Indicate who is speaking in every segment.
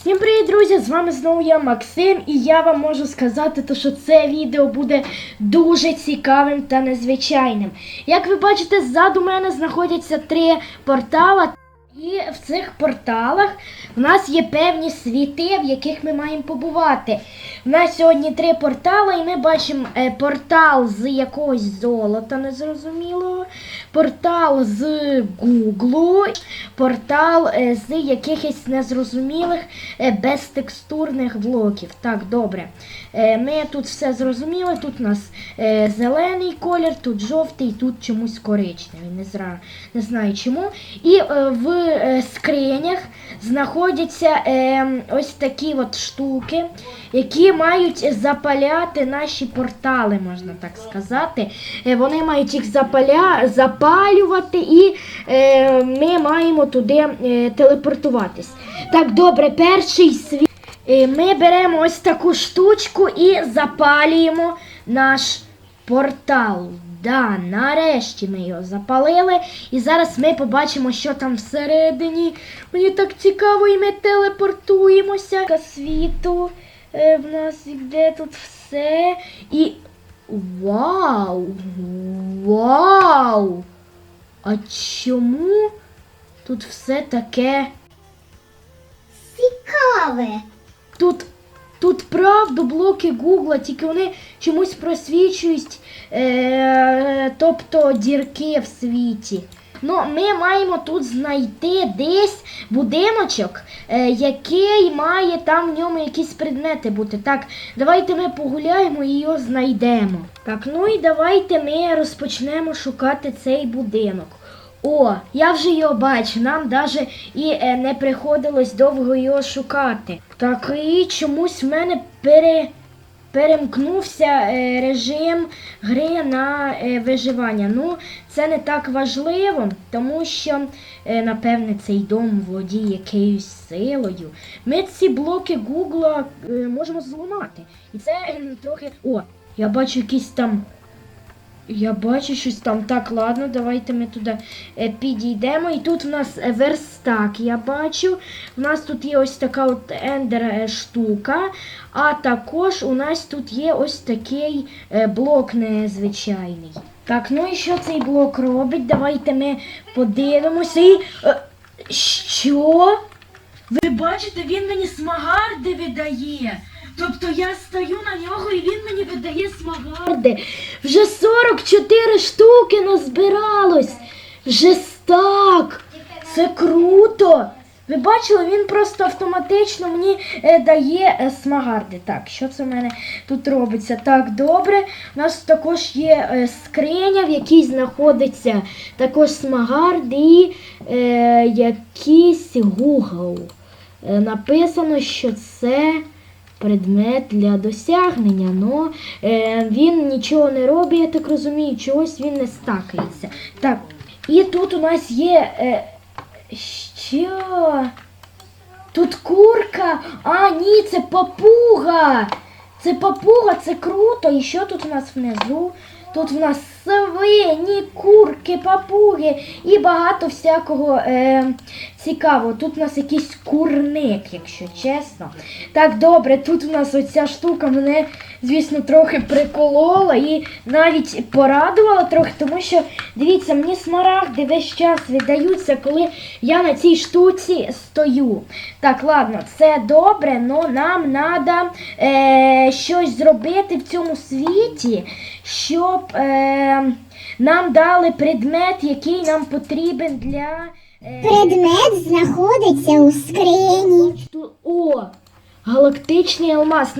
Speaker 1: Всім привіт, друзі! З вами знову я Максим, і я вам можу сказати, що це відео буде дуже цікавим та незвичайним. Як ви бачите, ззаду мене знаходяться три портала. І в цих порталах в нас є певні світи, в яких ми маємо побувати. У нас сьогодні три портали, і ми бачимо е, портал з якогось золота незрозумілого, портал з Гуглу, портал е, з якихось незрозумілих е, безтекстурних блоків. Так, добре. Ми тут все зрозуміли. Тут у нас зелений колір, тут жовтий, тут чомусь коричневий. Не, знаю чому. І в скринях знаходяться е, ось такі от штуки, які мають запаляти наші портали, можна так сказати. Е, Вони мають їх запаля... запалювати, і е, ми маємо туди е, телепортуватись. Так, добре, перший світ. Е, Ми беремо ось таку штучку і запалюємо наш портал. Да, нарешті ми його запалили. І зараз ми побачимо, що там всередині. Мені так цікаво, і ми телепортуємося. Ка Світу е, в нас іде тут все. І. Вау! Вау! А чому тут все таке?
Speaker 2: Цікаве.
Speaker 1: Тут, тут правда блоки Гугла, тільки вони чомусь просвічують, тобто дірки в світі. Ну, ми маємо тут знайти десь будиночок, е, який має там в ньому якісь предмети бути. Так, давайте ми погуляємо і його знайдемо. Так, ну і давайте ми розпочнемо шукати цей будинок. О, я вже його бачу, нам навіть і е, не приходилось довго його шукати. Так і чомусь в мене пере, перемкнувся е, режим гри на е, виживання. Ну, це не так важливо, тому що, е, напевне, цей дом володіє якоюсь силою. Ми ці блоки Гугла можемо зламати. І це трохи. О, я бачу якісь там. Я бачу щось там. Так, ладно, давайте ми туди е, підійдемо. І тут в нас е, верстак, я бачу. У нас тут є ось така от ендер е, штука. А також у нас тут є ось такий блок незвичайний. Так, ну і що цей блок робить? Давайте ми подивимося. І, що? Ви бачите, він мені смагарди видає. Тобто я стою на нього і він мені видає смагарди. Вже 44 штуки назбиралось. Вже так. Це круто. Ви бачили, він просто автоматично мені е, дає е, смагарди. Так, що це в мене тут робиться? Так, добре. У нас також є е, скриня, в якій знаходиться також смагарди і е, якийсь. Е, написано, що це предмет для досягнення. но е, він нічого не робить, я так розумію, чогось він не стакається. Так, і тут у нас є. Е, що? Тут курка. А, ні, це папуга. Це папуга, це круто. І що тут у нас внизу? Тут в нас свині, курки, папуги і багато всякого е, цікавого. Тут у нас якийсь курник, якщо чесно. Так, добре, тут у нас оця штука мене, звісно, трохи приколола і навіть порадувала трохи, тому що, дивіться, мені смарагди весь час віддаються, коли я на цій штуці стою. Так, ладно, це добре, але нам треба е, щось зробити в цьому світі, щоб е, нам дали предмет, який нам потрібен для. Е,
Speaker 2: Предмет знаходиться у скрині.
Speaker 1: О, галактичний алмаз.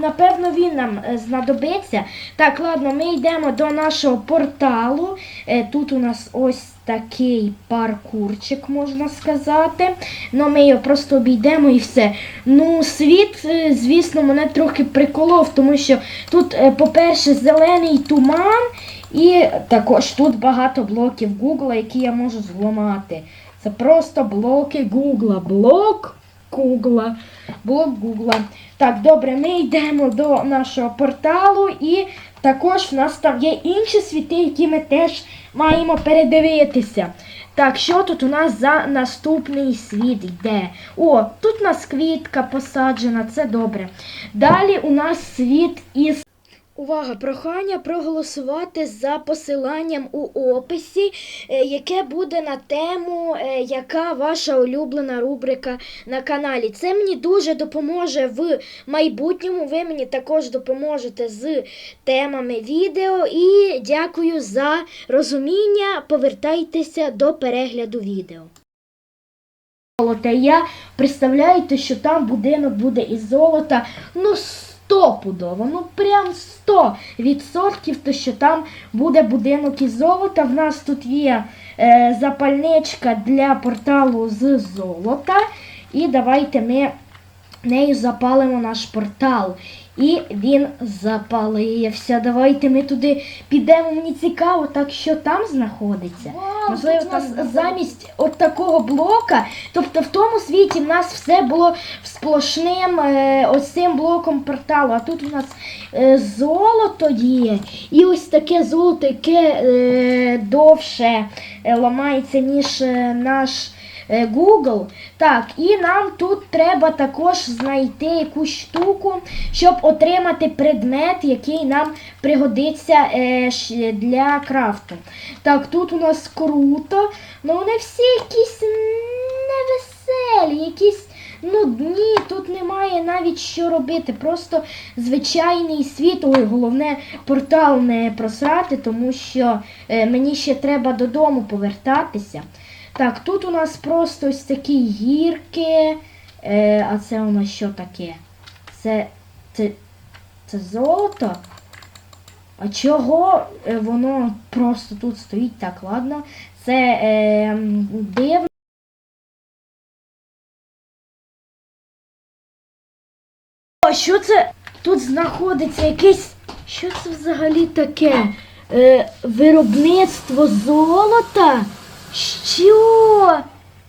Speaker 1: Напевно, він нам е, знадобиться. Так, ладно, ми йдемо до нашого порталу. Е, Тут у нас ось такий паркурчик, можна сказати. Ну, ми його просто обійдемо і все. Ну, світ, е, звісно, мене трохи приколов, тому що тут, по-перше, зелений туман. І також тут багато блоків Гугла, які я можу зламати. Це просто блоки Гугла. Блок Гугла. Блок Гугла. Так, добре, ми йдемо до нашого порталу і також в нас там є інші світи, які ми теж маємо передивитися. Так, що тут у нас за наступний світ йде? О, тут у нас квітка посаджена, це добре. Далі у нас світ із. Увага! Прохання проголосувати за посиланням у описі, е, яке буде на тему, е, яка ваша улюблена рубрика на каналі. Це мені дуже допоможе в майбутньому. Ви мені також допоможете з темами відео. І дякую за розуміння. Повертайтеся до перегляду відео. Я представляєте, що там будинок буде із золота. Ну, стопудово, ну прям 100 відсотків, то що там буде будинок із золота. В нас тут є е, запальничка для порталу з золота. І давайте ми нею запалимо наш портал. І він запалився. Давайте ми туди підемо. Мені цікаво, так що там знаходиться. Можливо, та замість от такого блока, тобто в тому світі в нас все було сплошним е, ось цим блоком порталу. А тут у нас е, золото є. І ось таке золото, яке е, довше е, ламається, ніж е, наш. Е, Google. Так, і нам тут треба також знайти якусь штуку, щоб отримати предмет, який нам пригодиться е, для крафту. Так, тут у нас круто. Ну вони всі якісь невеселі, якісь нудні. Тут немає навіть що робити. Просто звичайний світ. Ой, головне портал не просрати, тому що е, мені ще треба додому повертатися. Так, тут у нас просто ось такі гірки. Е, а це у нас що таке? Це, це, це золото? А чого е, воно просто тут стоїть так, ладно? Це е, дивно. А що це тут знаходиться? Якесь. Що це взагалі таке? Е, виробництво золота? Що?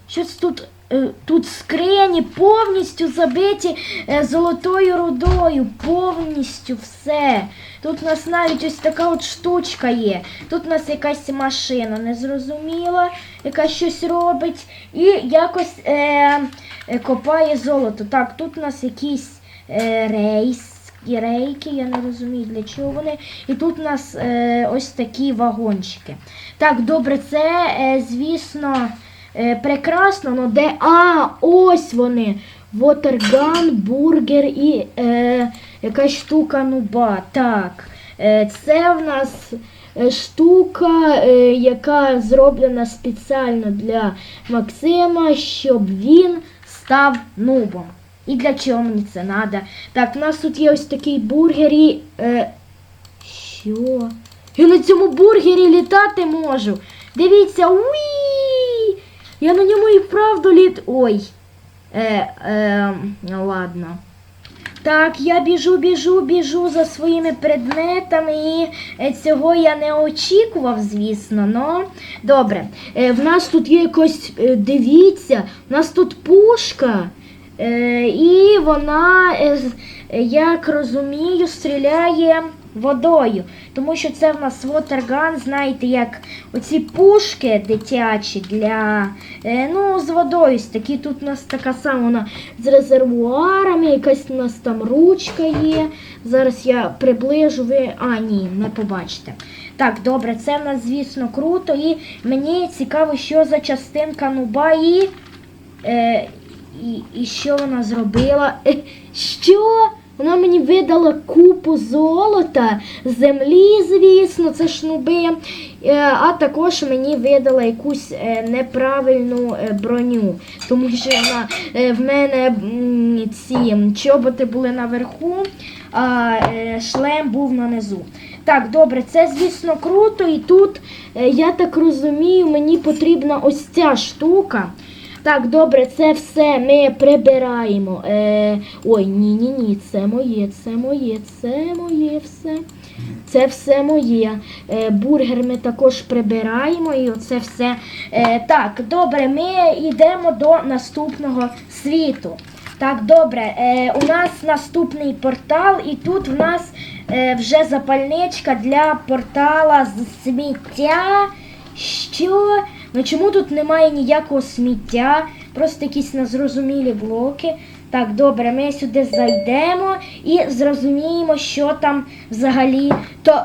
Speaker 1: Що це тут? Е, Тут скрині повністю забиті е, золотою рудою, повністю все. Тут у нас навіть ось така от штучка є. Тут у нас якась машина незрозуміла, яка щось робить і якось е, е, копає золото. Так, тут у нас якісь е, рейс. І рейки, я не розумію для чого вони. І тут у нас е, ось такі вагончики. Так, добре, це, е, звісно, е, прекрасно, але де. А, ось вони. Watergun, бургер і е, якась штука нуба. Так. Е, це в нас е, штука, е, яка зроблена спеціально для Максима, щоб він став нубом. І для чого мені це треба? Так, у нас тут є ось такий бургер і. Е, що? Я на цьому бургері літати можу. Дивіться, уї! Я на ньому і вправду літ. Ой. Е, е, ладно. Так, я біжу, біжу, біжу за своїми предметами, і е, цього я не очікував, звісно. Но добре. Е, в нас тут є якось, е, дивіться, в нас тут пушка. Е, і вона, е, як розумію, стріляє водою. Тому що це в нас watergun, знаєте, як оці пушки дитячі для. е, ну, з водою. Такі тут у нас така сама вона з резервуарами, якась у нас там ручка є. Зараз я приближу, ви. А, ні, не побачите. Так, добре, це в нас, звісно, круто. І мені цікаво, що за частинка нуба і. І, і що вона зробила? Що? Вона мені видала купу золота, землі, звісно, це шнуби. Е, а також мені видала якусь е, неправильну е, броню. Тому що вона в мене ці чоботи були наверху, а шлем був нанизу. Так, добре, це, звісно, круто. І тут, я так розумію, мені потрібна ось ця штука. Так, добре, це все ми прибираємо. Е, ой, ні, ні, ні, це моє, це моє, це моє все. Це все моє. Е, бургер ми також прибираємо і оце все. Е, так, добре, ми йдемо до наступного світу. Так, добре, е, у нас наступний портал, і тут в нас е, вже запальничка для портала з сміття. Що? Ну чому тут немає ніякого сміття? Просто якісь незрозумілі блоки. Так, добре, ми сюди зайдемо і зрозуміємо, що там взагалі. То.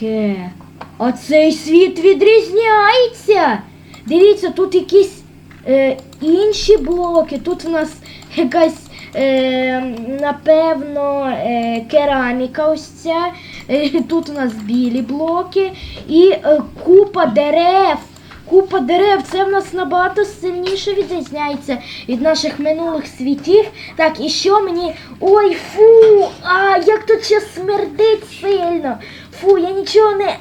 Speaker 1: Ке. А цей світ відрізняється. Дивіться, тут якісь е, інші блоки. Тут в нас якась, е, напевно, е, кераміка ось ця. Е, тут у нас білі блоки і е, купа дерев. Купа дерев, це в нас набагато сильніше відрізняється від наших минулих світів. Так, і що мені. Ой, фу! А як тут ще смердить сильно! Фу, я нічого не.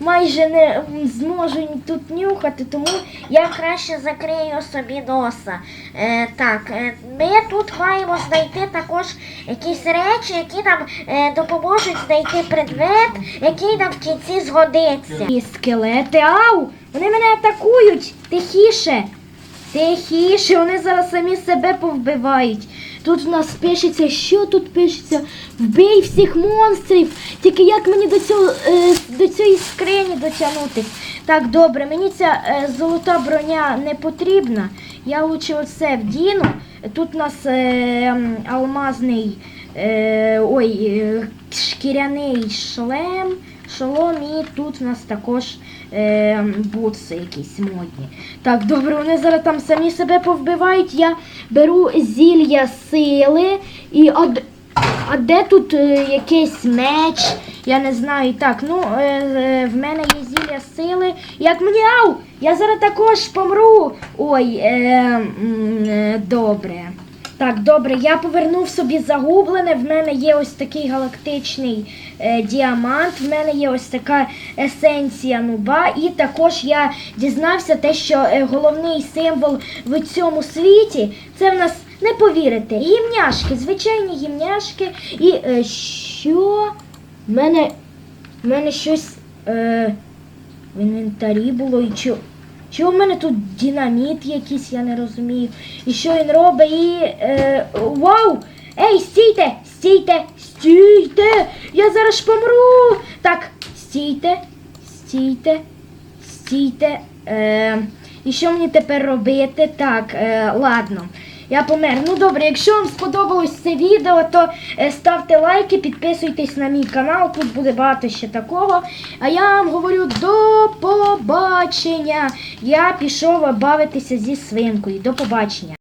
Speaker 1: Майже не зможу тут нюхати, тому я краще закрию собі носа. Е, так, е, ми тут маємо знайти також якісь речі, які нам е, допоможуть знайти предмет, який нам в кінці згодиться. І скелети, ау! Вони мене атакують! Тихіше! Тихіше, вони зараз самі себе повбивають. Тут в нас пишеться, що тут пишеться? Вбий всіх монстрів. Тільки як мені до цього е, до цієї скрині дотягнутись? Так, добре, мені ця е, золота броня не потрібна. Я лучше оце вдіну. Тут у нас е, алмазний ой, шкіряний шлем, шолом і тут у нас також е, бутси якісь модні. Так, добре, вони зараз там самі себе повбивають. Я беру зілля сили і од... А де тут е, якийсь меч? Я не знаю. Так, ну е, е, в мене є зілля сили. Як мені ау! Я зараз також помру. Ой, е, е, добре. Так, добре, я повернув собі загублене. В мене є ось такий галактичний е, діамант, в мене є ось така есенція нуба, і також я дізнався те, що е, головний символ в цьому світі це в нас не повірите, гімняшки, звичайні гімняшки. І е, що? В мене, в мене щось е, в інвентарі було і що. Чого в мене тут динаміт якийсь, я не розумію. І що він робить? І. Е, вау! Ей, стійте! Стійте! Стійте! Я зараз помру! Так, стійте, стійте, стійте. Е, і що мені тепер робити? Так, е, ладно. Я помер. Ну добре, якщо вам сподобалось це відео, то е, ставте лайки, підписуйтесь на мій канал, тут буде багато ще такого. А я вам говорю до побачення. Я пішов бавитися зі свинкою. До побачення.